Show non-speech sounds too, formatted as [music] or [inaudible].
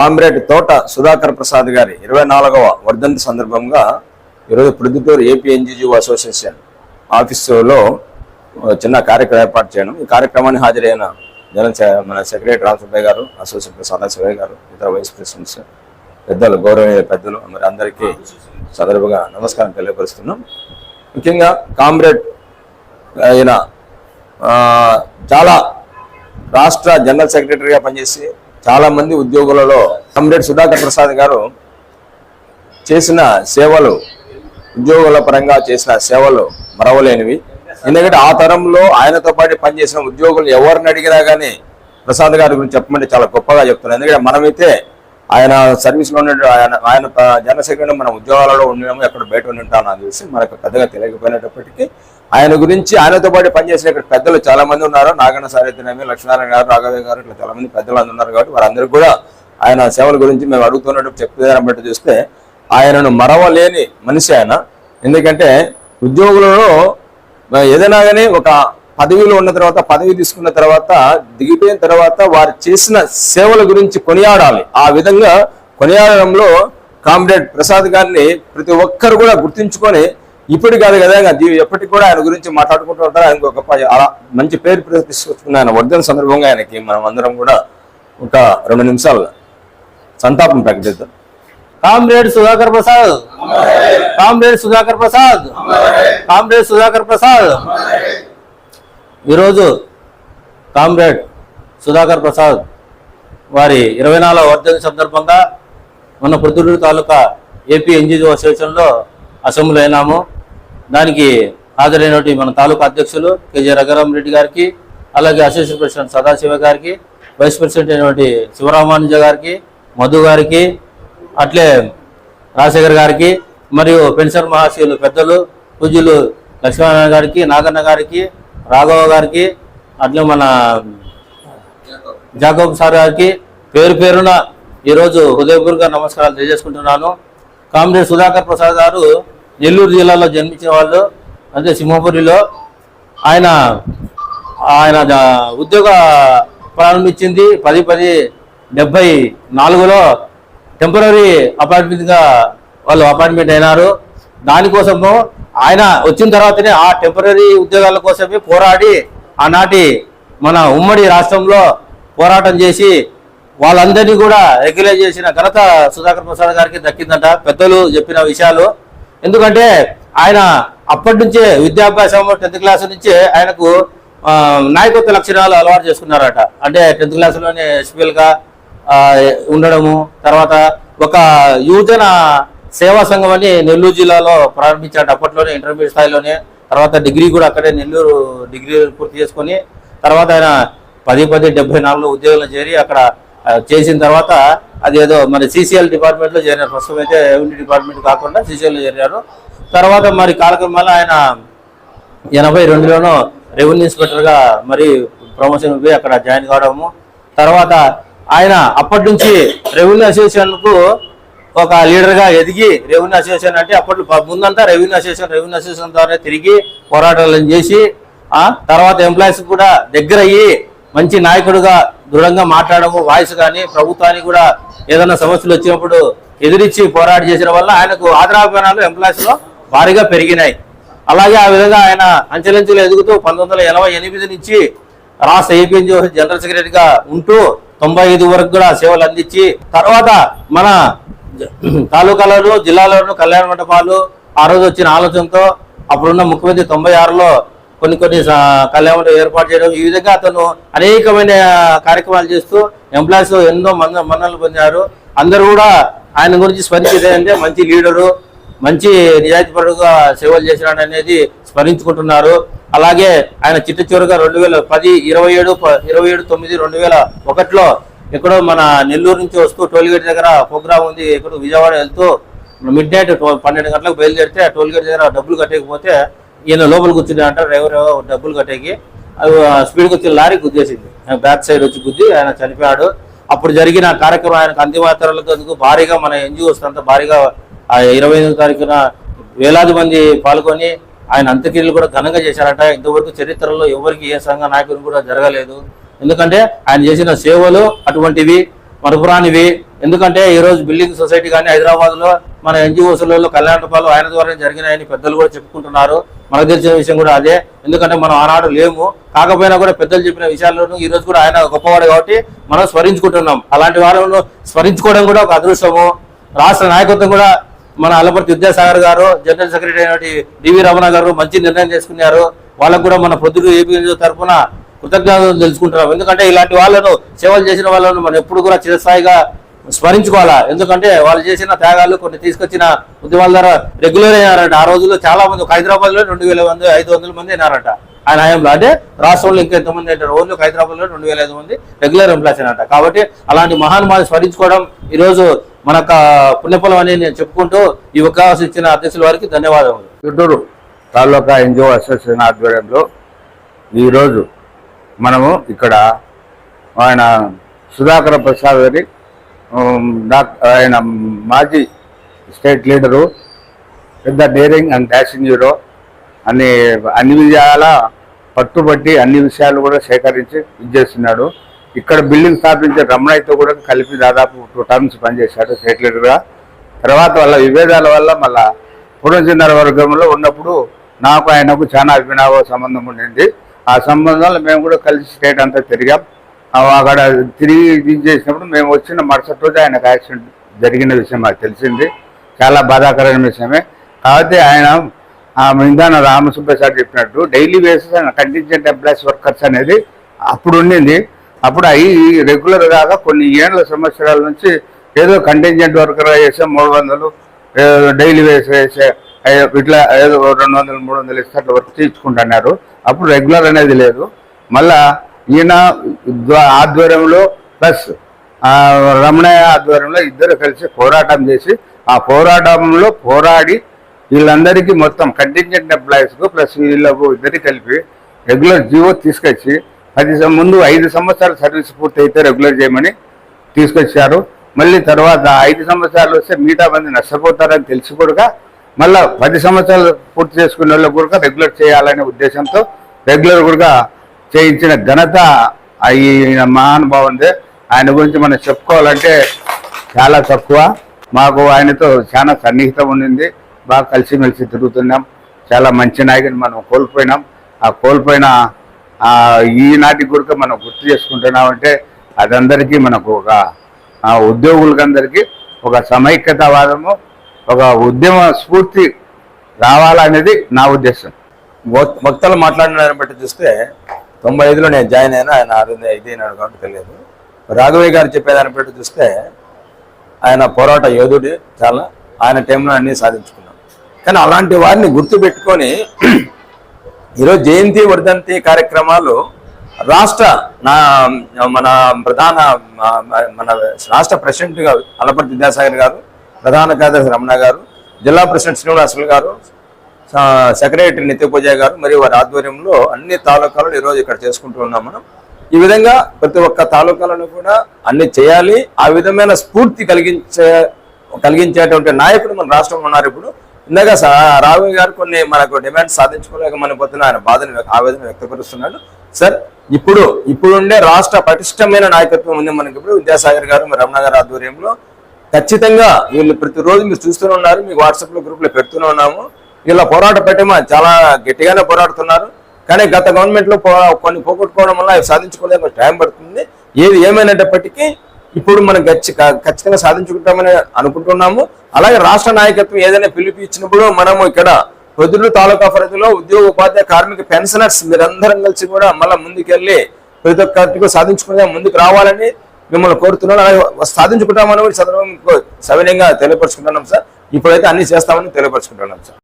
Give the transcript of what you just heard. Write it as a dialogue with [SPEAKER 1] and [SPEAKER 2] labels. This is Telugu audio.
[SPEAKER 1] కామ్రేడ్ తోట సుధాకర్ ప్రసాద్ గారి ఇరవై నాలుగవ వర్ధంతి సందర్భంగా ఈరోజు ప్రొద్దుటూరు ఏపీ ఎన్జిఓ అసోసియేషన్ ఆఫీసులో చిన్న కార్యక్రమం ఏర్పాటు చేయడం. ఈ కార్యక్రమాన్ని హాజరైన జన మన సెక్రటరీ రామసుబ్బయ్య గారు అసోసియేట్ సదాశివయ్య గారు ఇతర వైస్ ప్రెసిడెంట్స్ పెద్దలు గౌరవనీయ పెద్దలు మరి అందరికీ సందర్భంగా నమస్కారం తెలియపరుస్తున్నాం. ముఖ్యంగా కామ్రేడ్ అయిన చాలా రాష్ట్ర జనరల్ సెక్రటరీగా పనిచేసి చాలా మంది ఉద్యోగులలో కమ్రేడ్ సుధాకర్ ప్రసాద్ గారు చేసిన సేవలు ఉద్యోగుల పరంగా చేసిన సేవలు మరవలేనివి. ఎందుకంటే ఆ తరంలో ఆయనతో పాటు పనిచేసిన ఉద్యోగులు ఎవరిని అడిగినా కానీ ప్రసాద్ గారి గురించి చెప్పమంటే చాలా గొప్పగా చెప్తున్నారు. ఎందుకంటే మనమైతే ఆయన సర్వీస్లో ఉన్న ఆయన ఆయన జనసేకరణ మన ఉద్యోగాలలో ఉండడము ఎక్కడ బయట ఉంటాం అని చూసి మనకు పెద్దగా తెలియకపోయినప్పటికీ ఆయన గురించి ఆయనతో పాటు పనిచేసిన ఇక్కడ పెద్దలు చాలా మంది ఉన్నారు. నాగన్న సారైతేనేమి లక్ష్మీనారాయణ గారు రాఘవయ్య గారు ఇట్లా చాలా మంది పెద్దలు ఉన్నారు కాబట్టి వారందరూ కూడా ఆయన సేవల గురించి మేము అడుగుతున్నట్టు చెప్పేదాన్ని బట్టి చూస్తే ఆయనను మరవలేని మనిషి ఆయన. ఎందుకంటే ఉద్యోగులలో ఏదైనా కానీ ఒక పదవిలో ఉన్న తర్వాత పదవి తీసుకున్న తర్వాత దిగిపోయిన తర్వాత వారు చేసిన సేవల గురించి కొనియాడాలి. ఆ విధంగా కొనియాడడంలో కామ్రేడ్ ప్రసాద్ గారిని ప్రతి ఒక్కరు కూడా గుర్తించుకొని ఇప్పుడు కాదు కదా ఎప్పటికి కూడా ఆయన గురించి మాట్లాడుకుంటూ ఉంటారు. ఆయనకు ఒక గొప్ప అలా మంచి పేరు ప్రతిష్ఠిస్తున్న ఆయన వర్ధన సందర్భంగా ఆయనకి మనం అందరం కూడా ఒక రెండు నిమిషాలు సంతాపం ప్రకటిద్దాం
[SPEAKER 2] comrade Sudhakar Prasad. Comrade Sudhakar Prasad. Comrade Sudhakar Prasad. ఈరోజు కామ్రేడ్ సుధాకర్ ప్రసాద్ వారి ఇరవై నాలుగవ వర్ధంతి సందర్భంగా మన ప్రొద్దుటూరు తాలూకా ఏపీ ఎన్జిఓ అసోసియేషన్లో అసెంబ్లీ అయినాము. దానికి హాజరైనటువంటి మన తాలూకా అధ్యక్షులు కేజీ రఘురామ్ రెడ్డి గారికి అలాగే అసోసియేషన్ ప్రెసిడెంట్ సదాశివ గారికి వైస్ ప్రెసిడెంట్ అయినటువంటి శివరామానుజ గారికి మధు గారికి అట్లే రాజశేఖర్ గారికి మరియు పెన్షన్ మహాశయులు పెద్దలు పూజ్యులు లక్ష్మీనారాయణ గారికి నాగన్న గారికి రాఘవ గారికి అట్లే మన జాకోబ్ సార్ గారికి పేరు పేరున ఈరోజు హృదయపూర్వక నమస్కారాలు తెలియజేసుకుంటున్నాను. కామ్రేడ్ సుధాకర్ ప్రసాద్ గారు నెల్లూరు జిల్లాలో జన్మించిన వాళ్ళు అంటే సింహపురిలో ఆయన ఆయన ఉద్యోగ ప్రారంభించింది పది పది డెబ్బై నాలుగులో. టెంపరీ అపార్ట్మెంట్గా వాళ్ళు అపాయింట్మెంట్ అయినారు. దానికోసము ఆయన వచ్చిన తర్వాతనే ఆ టెంపరీ ఉద్యోగాల కోసమే పోరాడి ఆనాటి మన ఉమ్మడి రాష్ట్రంలో పోరాటం చేసి వాళ్ళందరినీ కూడా రెగ్యులైజ్ చేసిన ఘనత సుధాకర్ ప్రసాద్ గారికి దక్కిందంట. పెద్దలు చెప్పిన విషయాలు. ఎందుకంటే ఆయన అప్పటి నుంచే విద్యాభ్యాసం టెన్త్ క్లాస్ నుంచే ఆయనకు నాయకత్వ లక్షణాలు అలవాటు చేసుకున్నారట. అంటే టెన్త్ క్లాస్లోనే ఎస్పీఎల్గా ఉండడము. తర్వాత ఒక యువజన సేవా సంఘం అని నెల్లూరు జిల్లాలో ప్రారంభించాడు అప్పట్లోనే ఇంటర్మీడియట్ స్థాయిలోనే తర్వాత డిగ్రీ కూడా అక్కడే నెల్లూరు డిగ్రీ పూర్తి చేసుకొని తర్వాత ఆయన పది పది డెబ్బై నాలుగులో ఉద్యోగంలో చేరి అక్కడ చేసిన తర్వాత అదేదో మరి సీసీఎల్ డిపార్ట్మెంట్లో చేరారు ప్రస్తుతం అయితే రెవెన్యూ డిపార్ట్మెంట్ కాకుండా సీసీఎల్లో చేరారు తర్వాత మరి కాలక్రమాల్లో ఆయన ఎనభై రెండులోనూ రెవెన్యూ ఇన్స్పెక్టర్గా మరి ప్రమోషన్ పోయి అక్కడ జాయిన్ కావడము. తర్వాత ఆయన అప్పటి నుంచి రెవెన్యూ అసోసియేషన్కు ఒక లీడర్గా ఎదిగి రెవెన్యూ అసోసియేషన్ అంటే అప్పట్లో ముందంతా రెవెన్యూ అసోసియేషన్ రెవెన్యూ అసోసియేషన్ ద్వారా తిరిగి పోరాటాలను చేసి ఆ తర్వాత ఎంప్లాయీస్ కూడా దగ్గర అయ్యి మంచి నాయకుడుగా దృఢంగా మాట్లాడము వాయిస్ కానీ ప్రభుత్వానికి కూడా ఏదైనా సమస్యలు వచ్చినప్పుడు ఎదిరించి పోరాటం చేసిన వల్ల ఆయనకు ఆదరాభిమానాలు ఎంప్లాయీస్లో భారీగా పెరిగినాయి. అలాగే ఆ విధంగా ఆయన అంచెలంచెలు ఎదుగుతూ పంతొమ్మిది వందల ఎనభై ఎనిమిది నుంచి రాష్ట్ర ఏపీఎన్జీ జనరల్ సెక్రటరీగా ఉంటూ తొంభై ఐదు వరకు కూడా సేవలు అందించి తర్వాత మన తాలూకాలలో జిల్లాలోను కళ్యాణ మండపాలు ఆ రోజు వచ్చిన ఆలోచనతో అప్పుడున్న ముఖ్యమంత్రి తొంభై ఆరులో కొన్ని కొన్ని స- కళ్యాణ మండపం ఏర్పాటు చేయడం. ఈ విధంగా అతను అనేకమైన కార్యక్రమాలు చేస్తూ ఎంప్లాయీస్ ఎన్నో మంద మన్నలు పొందారు. అందరూ కూడా ఆయన గురించి స్మరించేదంటే మంచి లీడరు మంచి నిజాయితీపరుగా సేవలు చేసినాడు అనేది స్మరించుకుంటున్నారు. అలాగే ఆయన చిట్ట చివరిగా రెండు వేల పది ఇరవై ఏడు ఇరవై ఏడు తొమ్మిది రెండు వేల ఒకటిలో ఎక్కడో మన నెల్లూరు నుంచి వస్తూ టోల్గేట్ దగ్గర ప్రోగ్రామ్ ఉంది. ఎక్కడో విజయవాడ వెళ్తూ మిడ్ నైట్ పన్నెండు గంటలకు బయలుదేరితే టోల్గేట్ దగ్గర డబ్బులు కట్టేకపోతే ఈయన లోపల కూర్చుని అంటారు. డ్రైవర్ డబ్బులు కట్టేకి. అవి స్పీడ్కి వచ్చి లారీ గుద్దేసింది. బ్యాక్ సైడ్ వచ్చి గుద్ది ఆయన చనిపోయాడు. అప్పుడు జరిగిన కార్యక్రమం ఆయనకు అంతిమాతరాలతో భారీగా మన ఎన్జిఓస్ అంతా భారీగా ఆ ఇరవై ఎనిమిది తారీఖున వేలాది మంది పాల్గొని ఆయన అంత్యక్రియలు కూడా ఘనంగా చేశారట. ఇంతవరకు చరిత్రలో ఎవరికి ఏ సంఘ నాయకులు కూడా జరగలేదు. ఎందుకంటే ఆయన చేసిన సేవలు అటువంటివి మరపురానివి. ఎందుకంటే ఈరోజు బిల్డింగ్ సొసైటీ కానీ హైదరాబాద్లో మన ఎన్జిఓస్లలో కళ్యాణపాలు ఆయన ద్వారా జరిగినాయని పెద్దలు కూడా చెప్పుకుంటున్నారు. మనకు తెలిసిన విషయం కూడా అదే. ఎందుకంటే మనం ఆనాడు లేము. కాకపోయినా కూడా పెద్దలు చెప్పిన విషయాలను ఈ రోజు కూడా ఆయన గొప్పవాడు కాబట్టి మనం స్మరించుకుంటున్నాం. అలాంటి వాళ్ళను స్మరించుకోవడం కూడా ఒక అదృష్టము. రాష్ట్ర నాయకత్వం కూడా మన అల్లపర్తి విద్యాసాగర్ గారు జనరల్ సెక్రటరీ అయినటువంటి డివి రమణ గారు మంచి నిర్ణయం చేసుకున్నారు వాళ్ళకు కూడా మన పొద్దుటూరు ఏపీ తరఫున కృతజ్ఞతలు తెలుసుకుంటున్నాం. ఎందుకంటే ఇలాంటి వాళ్ళను సేవలు చేసిన వాళ్ళను మనం ఎప్పుడు కూడా చిరస్థాయిగా స్మరించుకోవాలా? ఎందుకంటే వాళ్ళు చేసిన త్యాగాలు కొన్ని తీసుకొచ్చిన ఉద్యమాల ద్వారా రెగ్యులర్ అయినారంట. ఆ రోజుల్లో చాలా మంది హైదరాబాద్లో రెండు వేల మంది ఐదు వందల మంది అయినారంట. ఆయన హయాంలో. అంటే రాష్ట్రంలో ఇంకా ఎంతమంది అంటారు ఓన్లీ హైదరాబాద్లో రెండు వేల ఐదు మంది రెగ్యులర్ ఎంప్లాయీస్ అయినట్ట కాబట్టి అలాంటి మహానుభావులు స్మరించుకోవడం ఈరోజు మన యొక్క పుణ్యఫలం అని నేను చెప్పుకుంటూ ఈ అవకాశం ఇచ్చిన అధ్యక్షుల వారికి ధన్యవాదములు.
[SPEAKER 3] గుంటూరు తాలూకా ఎన్జిఓ అసోసియేషన్ ఆధ్వర్యంలో ఈరోజు మనము ఇక్కడ ఆయన సుధాకర ప్రసాద్ గారి ఆయన మాజీ స్టేట్ లీడరు పెద్ద డేరింగ్ అండ్ డాషింగ్ హీరో. అన్ని అన్ని విజయాల పట్టుబట్టి అన్ని విషయాలు కూడా సేకరించి ఇచ్చేస్తున్నాడు ఇక్కడ బిల్డింగ్ స్థాపించే రమణయ్యతో కూడా కలిపి దాదాపు టూ టర్మ్స్ పనిచేశాడు స్టేట్ లీడర్గా. తర్వాత వాళ్ళ విభేదాల వల్ల మళ్ళా పూర్ణచంద్ర వర్గంలో ఉన్నప్పుడు నాకు ఆయనకు చాలా అభినవ సంబంధం ఉండింది. ఆ సంబంధంలో మేము కూడా కలిసి స్టేట్ అంతా తిరిగాం. అక్కడ తిరిగి ఇది చేసినప్పుడు మేము వచ్చిన మరుసటి రోజు ఆయనకు యాక్సిడెంట్ జరిగిన విషయం మాకు తెలిసింది. చాలా బాధాకరమైన విషయమే. కాబట్టి ఆయన ఇందాన రామసుబ్బయ్య సార్ చెప్పినట్టు డైలీ బేసిస్ ఆయన కంటింజెంట్ ఎంప్లాయీస్ వర్కర్స్ అనేది అప్పుడు ఉండింది. అప్పుడు అవి రెగ్యులర్ దాకా కొన్ని ఏళ్ళ సంవత్సరాల నుంచి ఏదో కంటింజెంట్ వర్కర్ వేసే మూడు వందలు డైలీ వేసే వేసే ఇట్లా ఏదో రెండు వందలు మూడు వందలు ఇస్తే అట్లా వర్క్ చేయించుకుంటున్నారు. అప్పుడు రెగ్యులర్ అనేది లేదు. మళ్ళా ఈయన ఆధ్వర్యంలో ప్లస్ రమణయ్య ఆధ్వర్యంలో ఇద్దరు కలిసి పోరాటం చేసి ఆ పోరాటంలో పోరాడి వీళ్ళందరికీ మొత్తం కంటింజెంట్ ఎంప్లాయీస్కు ప్లస్ వీళ్ళకు ఇద్దరికి కలిపి రెగ్యులర్ జీవో తీసుకొచ్చి పది ముందు ఐదు సంవత్సరాల సర్వీస్ పూర్తి అయితే రెగ్యులర్ చేయమని తీసుకొచ్చారు. మళ్ళీ తర్వాత ఐదు సంవత్సరాలు వస్తే మిగతా మంది నష్టపోతారని తెలిసి కూడా మళ్ళా పది సంవత్సరాలు పూర్తి చేసుకునే వాళ్ళకు కూడా రెగ్యులర్ చేయాలనే ఉద్దేశంతో రెగ్యులర్ కూడా చేయించిన ఘనత ఈ మహానుభావుందే ఆయన గురించి మనం చెప్పుకోవాలంటే చాలా తక్కువ. మాకు ఆయనతో చాలా సన్నిహితం ఉండింది. బాగా కలిసిమెలిసి తిరుగుతున్నాం. చాలా మంచి నాయకుని మనం కోల్పోయినాం. ఆ కోల్పోయిన ఈనాటి గురిక మనం గుర్తు చేసుకుంటున్నామంటే అదందరికీ మనకు ఒక ఉద్యోగులకందరికీ ఒక సమైక్యతావాదము. ఒక ఉద్యమ స్ఫూర్తి రావాలనేది నా ఉద్దేశం.
[SPEAKER 1] వక్- వక్తలు మాట్లాడిన దాన్ని బట్టి చూస్తే తొంభై ఐదులో నేను జాయిన్ అయినా ఆయన ఆరు ఐదైనాడు కాబట్టి తెలియదు. రాఘవయ్య గారు చెప్పేదాన్ని బట్టి చూస్తే ఆయన పోరాట యోధుడు చాలా ఆయన టైంలో అన్ని సాధించుకున్నాం. కానీ అలాంటి వారిని గుర్తుపెట్టుకొని [clears throat] ఈరోజు జయంతి వర్ధంతి కార్యక్రమాలు రాష్ట్ర నా మన ప్రధాన మన రాష్ట్ర ప్రెసిడెంట్గా అలపర్తి విద్యాసాగర్ గారు ప్రధాన కార్యదర్శి రమణ గారు జిల్లా ప్రెసిడెంట్ శ్రీనివాసులు గారు సెక్రటరీ నిత్య గారు మరియు వారి ఆధ్వర్యంలో అన్ని తాలూకాలను ఈరోజు ఇక్కడ చేసుకుంటూ ఉన్నాం మనం. ఈ విధంగా ప్రతి ఒక్క తాలూకాలను కూడా అన్ని చేయాలి. ఆ విధమైన స్ఫూర్తి కలిగించే కలిగించేటువంటి నాయకుడు మన రాష్ట్రంలో ఉన్నారు ఇప్పుడు. ఇందాక సా- గారు కొన్ని మనకు డిమాండ్ సాధించుకోలేక మన పొద్దున ఆయన బాధను వ్య- ఆవేదన వ్యక్తపరుస్తున్నాడు. సార్ ఇప్పుడు ఇప్పుడుండే రాష్ట్ర పటిష్టమైన నాయకత్వం ఉంది మనకి ఇప్పుడు విద్యాసాగర్ గారు రమణ గారి ఆధ్వర్యంలో. ఖచ్చితంగా వీళ్ళు ప్రతిరోజు మీరు చూస్తూనే ఉన్నారు మీకు వాట్సాప్లో గ్రూప్లో పెడుతూనే ఉన్నాము. వీళ్ళ పోరాట పెట్టమా చాలా గట్టిగానే పోరాడుతున్నారు. కానీ గత గవర్నమెంట్లో కొన్ని పోగొట్టుకోవడం వల్ల అవి సాధించుకోవడానికి టైం పడుతుంది. ఏది ఏమైనప్పటికీ ఇప్పుడు మనం గచ్చి ఖచ్చితంగా సాధించుకుంటామని అనుకుంటున్నాము. అలాగే రాష్ట్ర నాయకత్వం ఏదైనా పిలుపు ఇచ్చినప్పుడు మనము ఇక్కడ పొద్దులు తాలూకా పరిధిలో ఉద్యోగ ఉపాధ్యాయ కార్మిక పెన్షనర్స్ మీరందరం కలిసి కూడా మళ్ళీ ముందుకెళ్ళి ప్రతి ఒక్కరికి సాధించుకునే ముందుకు రావాలని మిమ్మల్ని కోరుతున్నాను. అలాగే సాధించుకుంటామని కూడా చదవడం సవినయంగా తెలియపరుచుకుంటున్నాం సార్. ఇప్పుడైతే అన్ని చేస్తామని తెలియపరుచుకుంటున్నాం సార్.